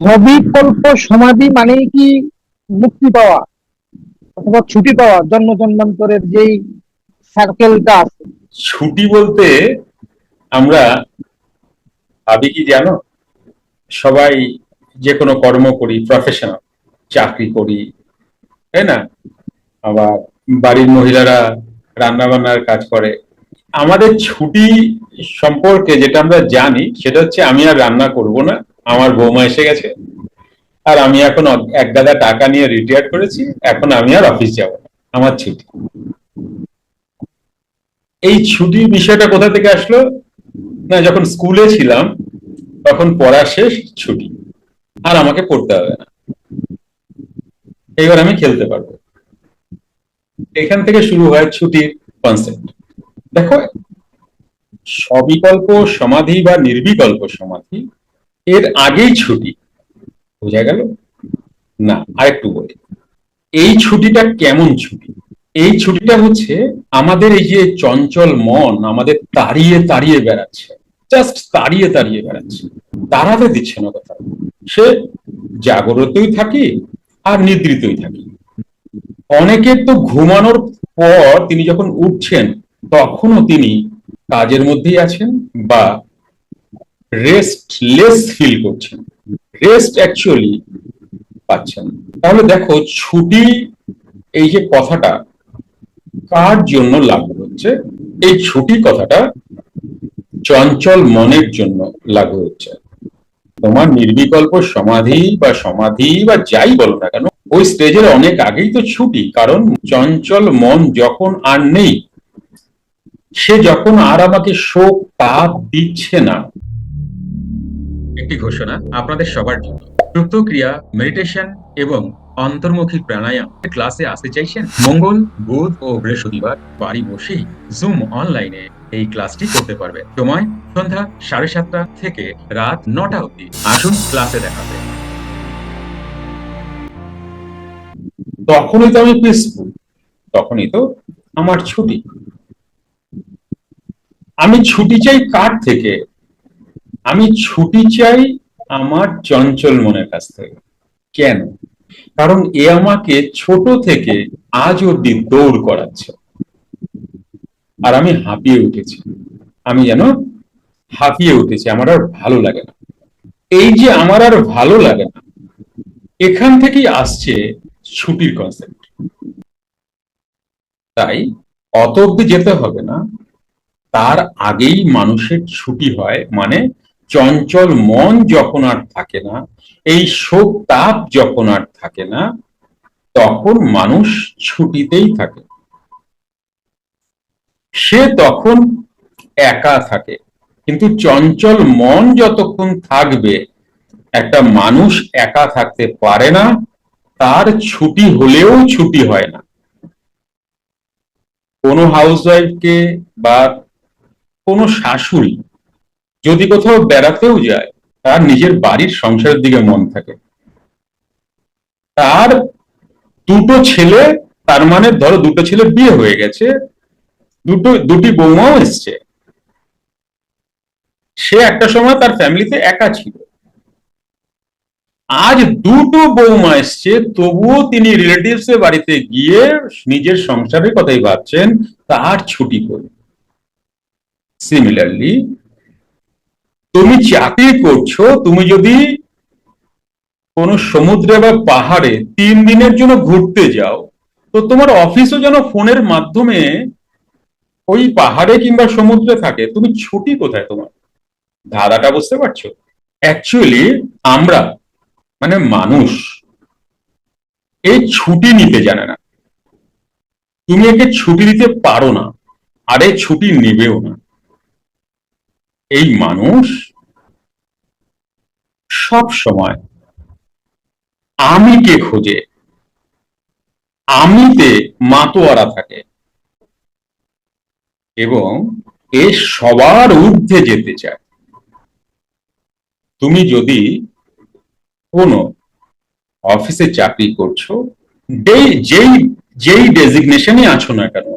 অবিকল্প সমাধি মানে কি মুক্তি পাওয়া অথবা ছুটি পাওয়া জন্ম জন্মান্তরের যেই সার্কেলটা আছে? ছুটি বলতে আমরা ভাবি কি জানো? সবাই যে কোনো কর্ম করি প্রফেশনাল চাকরি করি, তাই না? আবার বাড়ির মহিলারা রান্না বান্নার কাজ করে। আমাদের ছুটি সম্পর্কে যেটা আমরা জানি, সেটা হচ্ছে আমি আর রান্না করব না আমার বৌমা এসে গেছে। আর আমি এখন এক গাদা টাকা নিয়ে রিটায়ার করেছি, এখন আমি আর অফিস যাব আমার ছুটি। এই ছুটির বিষয়টা কোথা থেকে আসলো? না, যখন স্কুলে ছিলাম, তখন পড়া শেষ, ছুটি। আর আমাকে পড়তে হবে না। এবার আমি খেলতে পারব। এখান থেকে শুরু হয় ছুটির কনসেপ্ট দেখো, সবিকল্প সমাধি বা নির্বিকল্প সমাধি এর আগেই ছুটি। বোঝা গেল? না, আরেকটু বলি। এই ছুটিটা কেমন ছুটি? এই ছুটিটা হচ্ছে আমাদের এই যে চঞ্চল মন আমাদের তাড়িয়ে তাড়িয়ে বেড়াচ্ছে জাস্ট তাড়িয়ে তাড়িয়ে বেড়াচ্ছে। দাঁড়াতে দিচ্ছে না কথা। সে জাগ্রতই থাকি আর নিদ্রিতই থাকি। অনেকের তো ঘুমানোর পর তিনি যখন উঠছেন, তখনও তিনি কাজের মধ্যেই আছেন বা রেস্টলেস ফিল করছেন। রেস্ট অ্যাকচুয়ালি পাচ্ছেন। তাহলে দেখো, ছুটি, এই যে কথাটা, কার জন্য লাগু হচ্ছে? এই ছুটি কথাটা চঞ্চল মনের জন্য লাগু হচ্ছে। তোমার নির্বিকল্প সমাধি বা সমাধি বা যাই বলো না কেন, ওই স্টেজের অনেক আগেই তো ছুটি, কারণ চঞ্চল মন যখন আর নেই, সে যখন আর আমাকে শোক তাপ দিচ্ছে না একটি ঘোষণা আপনাদের সবার জন্য। যুক্ত ক্রিয়া মেডিটেশন এবং অন্তর্মুখী প্রাণায়াম ক্লাসে আসতে চাইছেন? মঙ্গল, বুধ ও বৃহস্পতিবার বাড়ি বসেই জুম অনলাইনে এই ক্লাসটি করতে পারবেন। সময় সন্ধ্যা সাড়ে সাতটা থেকে রাত নটা অবধি। আসুন ক্লাসে দেখাবে তখনই তো আমি পিসফুল তখনই তো আমার ছুটি। আমি ছুটি চাই কার থেকে? আমি ছুটি চাই আমার চঞ্চল মনের কাছ থেকে। কেন? কারণ এ আমাকে ছোট থেকে আজ অব্দি দৌড় করাচ্ছে। আর আমি হাঁপিয়ে উঠেছি। আমি যেন হাঁপিয়ে উঠেছি, আমার আর ভালো লাগে না। এই যে আমার আর ভালো লাগে না, এখান থেকেই আসছে ছুটির কনসেপ্ট তাই অত অব্দি যেতে হবে না। তার আগেই মানুষের ছুটি হয় মানে চঞ্চল মন যখন আর থাকে না, এই শোক তাপ যখন আর থাকে না, তখন মানুষ ছুটিতেই থাকে। সে তখন একা থাকে। কিন্তু চঞ্চল মন যতক্ষণ থাকবে, একটা মানুষ একা থাকতে পারে না, তার ছুটি হলেও ছুটি হয় না। কোনো হাউসওয়াইফকে বা কোনো শাশুড়ি যদি কোথাও বেড়াতেও যায়, তার নিজের বাড়ির সংসারের দিকে মন থাকে। তার দুটো ছেলে, তার মানে ধরো দুটো ছেলে বিয়ে হয়ে গেছে, দুটো, দুটি বৌমাও এসছে। সে একটা সময় তার ফ্যামিলিতে একা ছিল। আজ দুটো বৌমা এসছে, তবুও তিনি রিলেটিভস এর বাড়িতে গিয়ে নিজের সংসারের কথাই ভাবছেন, তার ছুটি করে সিমিলারলি তুমি চাকরি করছ, তুমি যদি কোনো সমুদ্রে বা পাহাড়ে তিন দিনের জন্য ঘুরতে যাও, তো তোমার অফিসও যেন ফোনের মাধ্যমে ওই পাহাড়ে কিংবা সমুদ্রে থাকে। তুমি ছুটি কোথায় তোমার? ধাঁধাটা বুঝতে পারছ? অ্যাকচুয়ালি আমরা মানে মানুষ, এই ছুটি নিতে জানে না। তুমি একে ছুটি দিতে পারো না, আর এই ছুটি নেবেও না। এই মানুষ সব সময় আমিকে খোঁজে। আমিতে মাতোয়ারা থাকে। এবং এ সবার ঊর্ধ্বে যেতে চায়। তুমি যদি কোনো অফিসে চাকরি করছ, যেই যেই ডেজিগনেশনে আছো না কেন,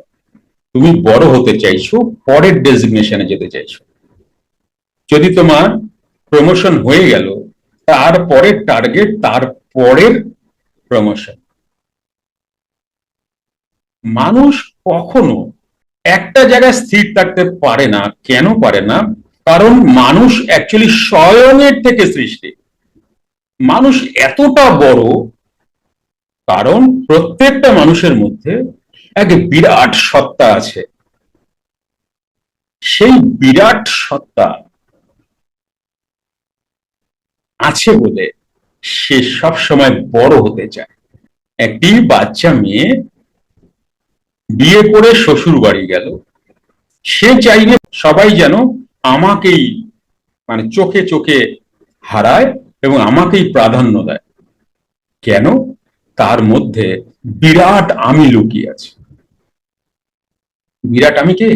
তুমি বড় হতে চাইছো, পরের ডেজিগনেশনে যেতে চাইছো। যদি তোমার প্রমোশন হয়ে গেল তারপরের টার্গেট তারপরের প্রমোশন মানুষ কখনো একটা জায়গায় স্থির থাকতে পারে না, কেন পারে না? কারণ মানুষ অ্যাকচুয়ালি স্বয়ংের থেকে সৃষ্টি। মানুষ এতটা বড়, কারণ প্রত্যেকটা মানুষের মধ্যে এক বিরাট সত্তা আছে। সেই বিরাট সত্তা আছে বলে সে সব সময় বড় হতে চায়। একটি বাচ্চা মেয়ে বিয়ে করে শ্বশুর বাড়ি গেল। সে চাইবে সবাই যেন আমাকেই মানে চোখে চোখে হারায় এবং আমাকেই প্রাধান্য দেয়। কেন? তার মধ্যে বিরাট আমি লুকিয়ে আছে। বিরাট আমি কে?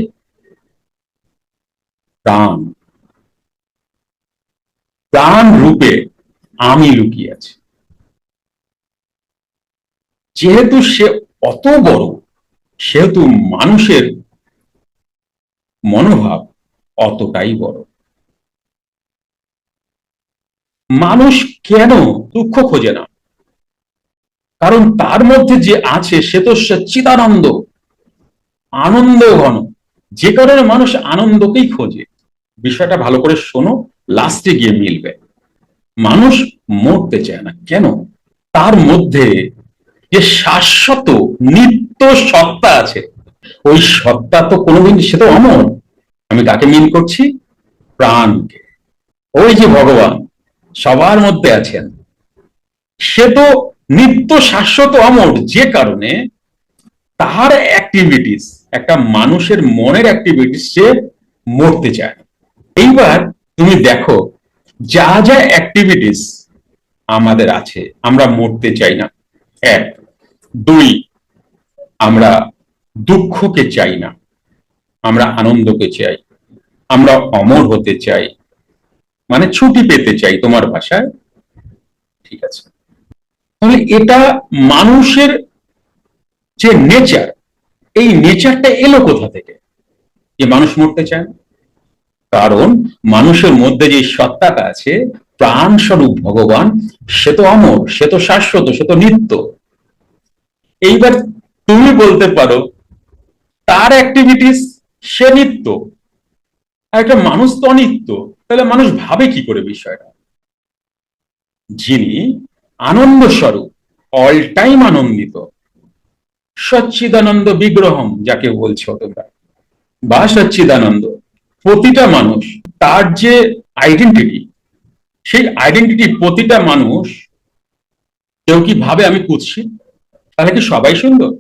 প্রাণ। প্রাণ রূপে আমি লুকিয়ে আছে। যেহেতু সে অত বড়, সেহেতু মানুষের মনোভাব অতটাই বড়। মানুষ কেন দুঃখ খোঁজে না? কারণ তার মধ্যে যে আছে, সে তো সচ্চিদানন্দ আনন্দ ঘন যে কারণে মানুষ আনন্দকেই খোঁজে। বিষয়টা ভালো করে শোনো। লাস্টে গিয়ে মিলবে। মানুষ মরতে চায় না। কেন? তার মধ্যে যে শাশ্বত নিত্য সত্তা আছে, ওই সত্তা তো কোনোদিন, সে তো অমর। আমি কাকে মিন করছি? প্রাণকে। ওই যে ভগবান সবার মধ্যে আছেন, সে তো নিত্য শাশ্বত অমর যে কারণে তার অ্যাক্টিভিটিস একটা মানুষের মনের অ্যাক্টিভিটিস সে মরতে চায় এইবার তুমি দেখো, যা যা অ্যাক্টিভিটিস আমাদের আছে, আমরা মরতে চাই না। এক। দুই, আমরা দুঃখকে চাই না। আমরা আনন্দকে চাই। আমরা অমর হতে চাই। মানে ছুটি পেতে চাই তোমার ভাষায়। ঠিক আছে। তাহলে এটা মানুষের যে নেচার এই নেচারটা এলো কোথা থেকে? যে মানুষ মরতে চায় না? কারণ মানুষের মধ্যে যে সত্তাটা আছে প্রাণ স্বরূপ ভগবান, সে তো অমর, সে তো শাশ্বত, সে তো নিত্য। এইবার তুমি বলতে পারো, তার অ্যাক্টিভিটিস সে নিত্য একটা মানুষ তো অনিত্য। তাহলে মানুষ ভাবে কি করে বিষয়টা? যিনি আনন্দ স্বরূপ অল টাইম আনন্দিত, সচ্চিদানন্দ বিগ্রহম, যাকে বলছো তোমরা বা সচ্চিদানন্দ। প্রতিটা মানুষ তার যে আইডেন্টিটি সেই আইডেন্টিটি প্রতিটা মানুষ কেউ কি ভাবে আমি কুৎসিত তাহলে কি সবাই সুন্দর?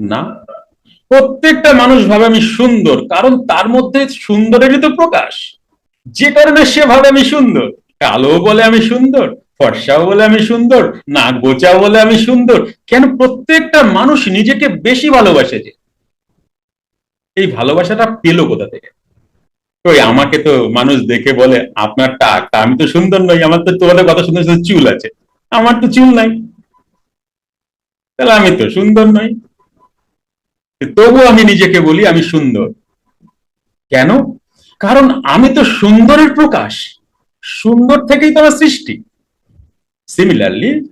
না। প্রত্যেকটা মানুষ ভাবে আমি সুন্দর, কারণ তার মধ্যে সুন্দরেরই তো প্রকাশ। যে কারণে সে ভাবে আমি সুন্দর। কালো বলে আমি সুন্দর, ফর্সাও বলে আমি সুন্দর, নাক বোচাও বলে আমি সুন্দর। কেন প্রত্যেকটা মানুষ নিজেকে বেশি ভালোবাসে যে? এই ভালোবাসাটা পেল কোথা থেকে? ওই আমাকে তো মানুষ দেখে বলে, আপনার টাক আমি তো সুন্দর নই, আমার তো তোমাদের কথা সুন্দর সুন্দর চুল আছে। আমার তো চুল নাই। তাহলে আমি তো সুন্দর নই। তবু আমি নিজেকে বলি, আমি সুন্দর। কেন? কারণ আমি তো সুন্দরের প্রকাশ। সুন্দর থেকেই তো আমার সৃষ্টি। সিমিলারলি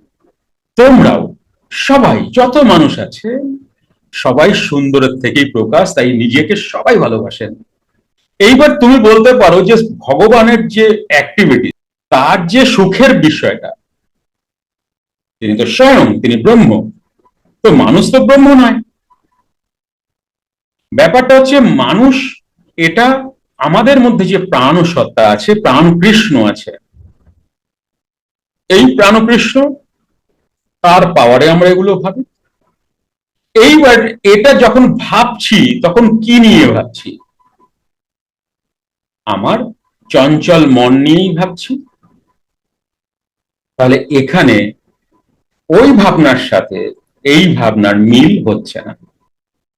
তোমরাও, সবাই, যত মানুষ আছে, সবাই সুন্দরের থেকেই প্রকাশ, তাই নিজেকে সবাই ভালোবাসেন। এইবার তুমি বলতে পারো যে ভগবানের যে অ্যাক্টিভিটি তার যে সুখের বিষয়টা, তিনি তো স্বয়ং, তিনি ব্রহ্ম। তো মানুষ তো ব্রহ্ম নয়। ব্যাপারটা হচ্ছে মানুষ এটা আমাদের মধ্যে যে প্রাণ সত্তা আছে প্রাণ কৃষ্ণ আছে, এই প্রাণ কৃষ্ণ তার পাওয়ারে আমরা এগুলো ভাবি। এইবার এটা যখন ভাবছি, তখন কি নিয়ে ভাবছি? আমার চঞ্চল মন নিয়েই ভাবছি। তাহলে এখানে ওই ভাবনার সাথে এই ভাবনার মিল হচ্ছে না।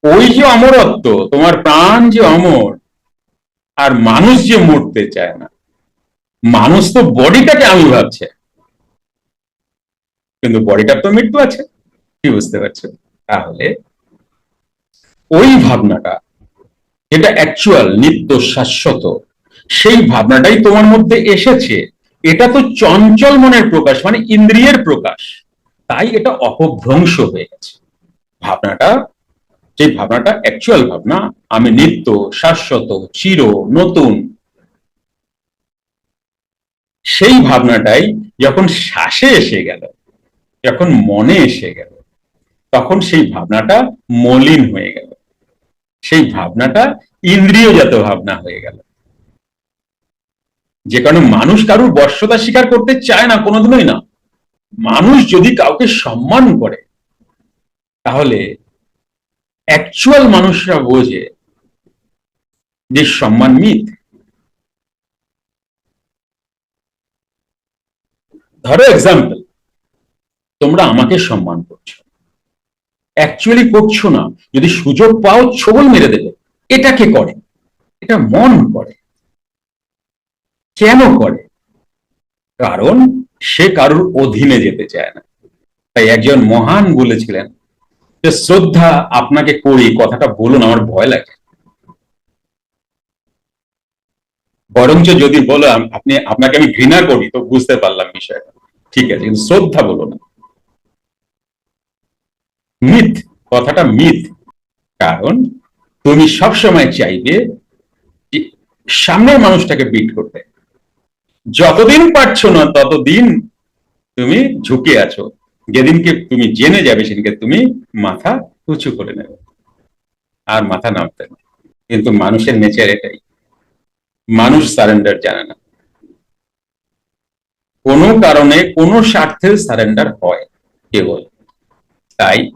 ওই যে অমরত্ব, তোমার প্রাণ যে অমর, আর মানুষ যে মরতে চায় না। মানুষ তো বডিটাকে আমি ভাবছে। কিন্তু বডিটার তো মৃত্যু আছে, কি বুঝতে পারছ? তাহলে ওই ভাবনাটা যেটা অ্যাকচুয়াল নিত্য শাশ্বত সেই ভাবনাটাই তোমার মধ্যে এসেছে। এটা তো চঞ্চল মনের প্রকাশ মানে ইন্দ্রিয়ের প্রকাশ। তাই এটা অপভ্রংশ হয়ে গেছে। ভাবনাটা যে ভাবনাটা অ্যাকচুয়াল ভাবনা, আমি নিত্য, শাশ্বত, চির, নতুন, সেই ভাবনাটাই যখন শ্বাসে এসে গেল, যখন মনে এসে গেল, তখন সেই ভাবনাটা মলিন হয়ে গেল। সেই ভাবনাটা ইন্দ্রিয়জাত ভাবনা হয়ে গেল। যে কারণে মানুষ কারোর বর্ষতা স্বীকার করতে চায় না, কোনোদিনই না। মানুষ যদি কাউকে সম্মান করে, তাহলে অ্যাকচুয়াল মানুষরা বোঝে যে সম্মান মিথ ধরো এক্সাম্পল তোমরা আমাকে সম্মান করছ। অ্যাকচুয়ালি করছ না। যদি সুযোগ পাও, ছবল মেরে দেবে। এটা কে করে। এটা মন করে। কেন করে? কারণ সে কারোর অধীনে যেতে চায় না। তাই একজন মহান বলেছিলেন যে, শ্রদ্ধা আপনাকে করি, কথাটা বলুন, আমার ভয় লাগে। বরঞ্চ যদি বলো আপনি, আপনাকে আমি ঘৃণা করি, তো বুঝতে পারলাম বিষয়টা। ঠিক আছে, কিন্তু শ্রদ্ধা বলো না। মিথ, কথাটা মিথ। কারণ তুমি সবসময় চাইবে সামনের মানুষটাকে বিট করতে। যতদিন পারছ না, ততদিন তুমি ঝুঁকে আছো। যেদিনকে তুমি জেনে যাবে, সেদিনকে তুমি মাথা উঁচু করে নেবে। আর মাথা নামতে না। কিন্তু মানুষের নেচার এটাই। মানুষ সারেন্ডার জানে না। কোনো কারণে কোনো স্বার্থে সারেন্ডার হয় কেবল। তাই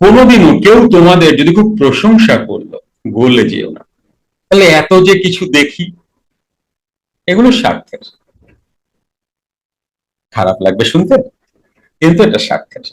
কোনোদিনও কেউ তোমাদের যদি খুব প্রশংসা করল বললে যেও না। তাহলে এত যে কিছু দেখি এগুলো স্বার্থের। খারাপ লাগবে শুনতে কিন্তু এটা স্বার্থের।